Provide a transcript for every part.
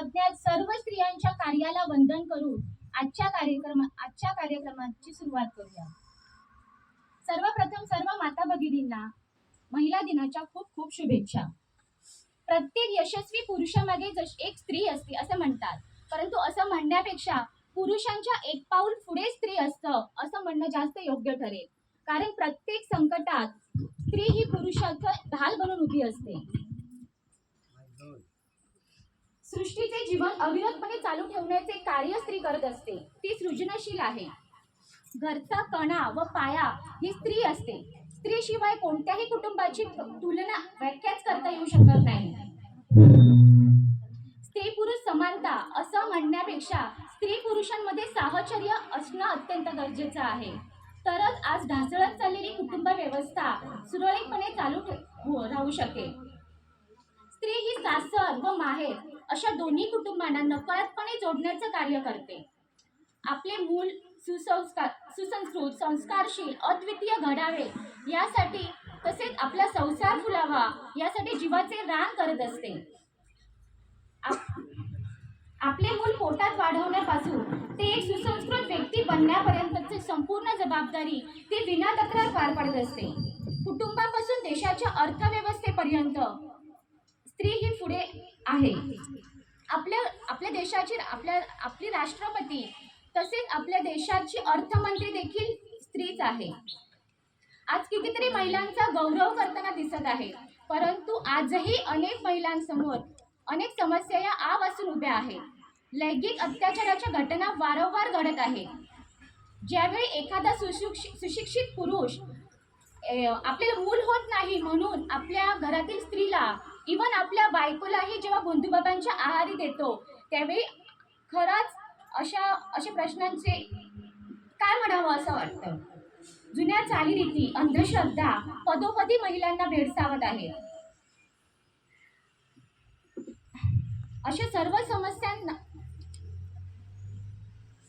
अज्ञात सर्व स्त्रियांच्या कार्याला वंदन करून आजच्या कार्यक्रम आजच्या कार्यक्रमाची सुरुवात करूया. सर्वप्रथम सर्व माता भगिनींना महिला दिनाच्या खूप खूप शुभेच्छा. प्रत्येक यशस्वी पुरुषामागे जश एक स्त्री असते असं म्हणतात. परंतु असं म्हणण्यापेक्षा पुरुषांच्या एक पाऊल पुढे स्त्री असतं असं म्हणणं जास्त योग्य ठरेल. कारण प्रत्येक संकटात स्त्री ही पुरुषाचं ढाल बनून उभी असते. सृष्टीचे जीवन अविरतपणे चालू ठेवण्याचे कार्य स्त्री करत असते. ती सृजनशील आहे. घरचा कणा व पाया ही स्त्री असते. स्त्रीशिवाय कोणत्याही कुटुंबाची तुलना व्याख्याच करता येऊ शकत नाही. स्त्री पुरुष समानता असं म्हणण्यापेक्षा स्त्री पुरुषांमध्ये साहचर्य असणं अत्यंत गरजेचं आहे. तरच आज ढासळत चाललेली कुटुंब व्यवस्था सुरळीतपणे चालू ठे- हो, राहू शकेल. स्त्री ही सासर व माहेर अशा दोन्ही कुटुंबांना नकळतपणे जोडण्याचं कार्य करते. आपले मूल सुसंस्कार सुसंस्कृत संस्कारशील अद्वितीय घडावे यासाठी तसेच आपला संसार फुलावा यासाठी जीवाचे रान करत असते. आप- आपले मूल पोटात वाढवण्यापासून ते एक सुसंस्कृत व्यक्ती बनण्यापर्यंतची संपूर्ण जबाबदारी ती विना तक्रार पार पाडत असते. कुटुंबापासून देशाच्या अर्थव्यवस्थेपर्यंत स्त्री ही पुढे आहे. आपल्या आपल्या देशाची आपल्या आपली राष्ट्रपती तसेच आपल्या देशाची अर्थमंत्री देखील स्त्रीच आहे. आज कितीतरी महिलांचा गौरव करताना दिसत आहे परंतु आजही अनेक महिलांसमोर अनेक समस्या या आव असून उभ्या आहेत. लैंगिक अत्याचाराच्या घटना वारंवार घडत आहे ज्यावेळी एखादा सुशिक्षित सुशिक्षित पुरुष आपल्याला मूल होत नाही म्हणून आपल्या घरातील स्त्रीला इवन आपल्या बायकोलाही जेव्हा बंधुबाबांच्या आहारी देतो त्यावेळी खरंच अशा अशा प्रश्नांचे काय म्हणावं असं वाटतं? जुन्या चालीरीती अंधश्रद्धा पदोपदी महिलांना भेडसावत आहेत अशा सर्व समस्यांना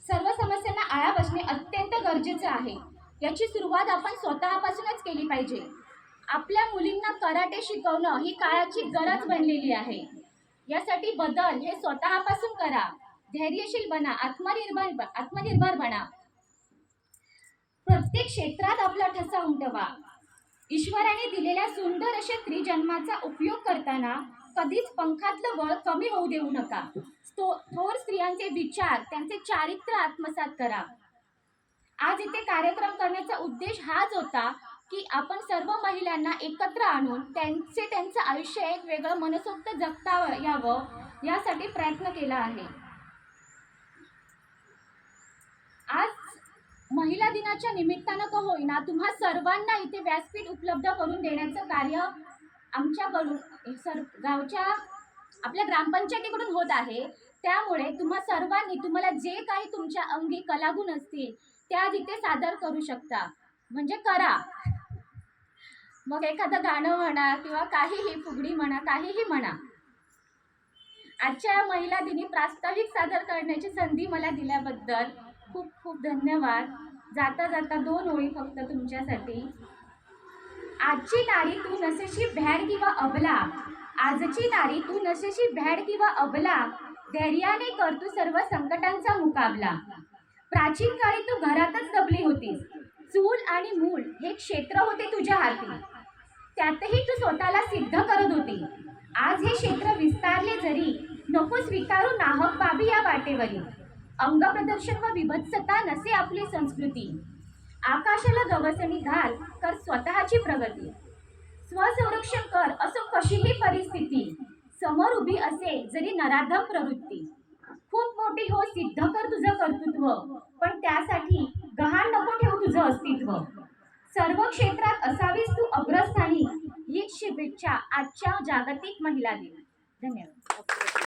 सर्व समस्यांना आळा बसणे अत्यंत गरजेचं आहे. याची सुरुवात आपण स्वतःपासूनच केली पाहिजे. आपल्या मुलींना कराटे शिकवणं ही काळाची गरज बनलेली आहे. यासाठी बदल हे स्वतःपासून करा. धैर्यशील बना आत्मनिर्भर आत्मनिर्भर बना. प्रत्येक क्षेत्रात आपला ठसा उमटवा. ईश्वराने दिलेल्या सुंदर अशा स्त्री जन्माचा उपयोग करताना कधीच पंखातलं बळ कमी होऊ देऊ नका. तो थोर स्त्रियांचे विचार त्यांचे चारित्र्य आत्मसात करा. आज इथे कार्यक्रम करण्याचा उद्देश हाच होता की आपण सर्व महिलांना एकत्र आणून त्यांचे त्यांचं आयुष्य एक वेगळं मनसोक्त जगता यावं यासाठी प्रयत्न केला आहे. आज महिला दिनाच्या निमित्तानं का होईना तुम्हा सर्वांना इथे व्यासपीठ उपलब्ध करून देण्याचं कार्य आमच्याकडून सर गावच्या आपल्या ग्रामपंचायतीकडून होत आहे. त्यामुळे तुम्हा सर्वांनी तुम्हाला जे काही तुमच्या अंगी कलागुण असतील त्या तिथे सादर करू शकता. म्हणजे करा. मग एखादं गाणं म्हणा किंवा काहीही फुगडी म्हणा काहीही म्हणा. आजच्या महिला दिनी प्रास्ताविक सादर करण्याची संधी मला दिल्याबद्दल खूप खूप धन्यवाद. जाता जाता दोन ओळी फक्त तुमच्यासाठी. आजची नारी तू नसेशी भॅड किंवा अबला. आजची नारी तू नसेशी भॅड किंवा अबला. धैर्याने कर तू सर्व संकटांचा मुकाबला. प्राचीन काळी तू घरातच दबली होतीस. चूल आणि मूल हे क्षेत्र होते तुझ्या हाती. त्यातही तू स्वतःला सिद्ध करत होती. आज हे क्षेत्र विस्तारले जरी नको स्वीकारू नाहक बाबी या वाटेवरी. अंग प्रदर्शन व विभत्सता नसे आपली संस्कृती. आकाशाला गवसणी घाल कर स्वतःची प्रगती. स्वसंरक्षण कर असो कशीही परिस्थिती. समोर उभी असे जरी नराधम प्रवृत्ती. खूप मोठी हो सिद्ध कर तुझं कर्तृत्व. पण त्यासाठी गहाण नको ठेवू तुझं अस्तित्व. सर्व क्षेत्रात असावीस तू अग्रस्थानी हीच शुभेच्छा आजच्या जागतिक महिला दिन. धन्यवाद.